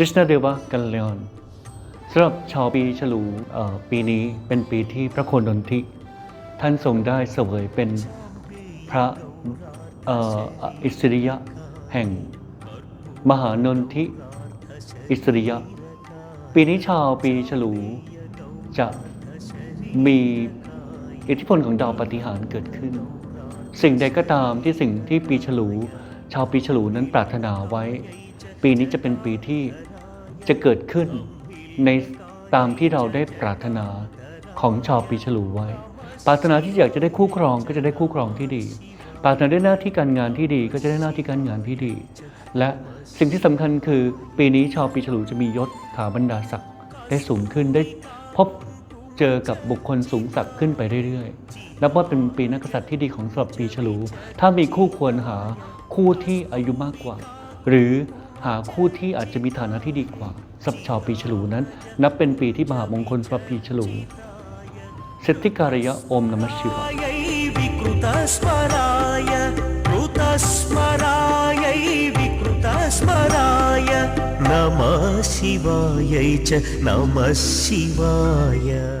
กฤษณเดวะกัลยอนสำหรับชาวปีฉลูปีนี้เป็นปีที่พระโคนนทิท่านทรงได้เสวยเป็นพระอิสริยะแห่งมหานนทิอิสริยะ ปีนี้ชาวปีฉลูจะมีอิทธิพลของดาวปฏิหารเกิดขึ้น สิ่งใดก็ตามที่สิ่งที่ปีฉลู ชาวปีฉลูนั้นปรารถนาไว้ ปีนี้จะเป็นปีที่จะเกิดขึ้นในตามที่เราได้ปรารถนาของชาวปีฉลูไว้ ปรารถนาที่อยากจะได้คู่ครองก็จะได้คู่ครองที่ดี ปรารถนาได้หน้าที่การงานที่ดีก็จะได้หน้าที่การงานที่ดี และสิ่งที่สำคัญคือปีนี้ชาวปีฉลูจะมียศถาบรรดาศักดิ์ได้สูงขึ้นได้พบเจอกับบุคคลสูงสักดิ์ขึ้นไปเรื่อยๆ นับว่าเป็นปีนักกษัตริย์ที่ดีของสำหรับปีฉลู ถ้ามีคู่ควรหาคู่ที่อายุมากกว่า หรือ หาคู่ที่อาจจะมีฐานะที่ดีกว่าสำหรับชาวปีฉลูนั้น นับเป็นปีที่มหามงคลสำหรับปีฉลูเสติการยะโอมนมัสชิวะ यै विकृतस्मराय कृतस्मरायै विकृतस्मराय नमः शिवायै च नमः शिवाय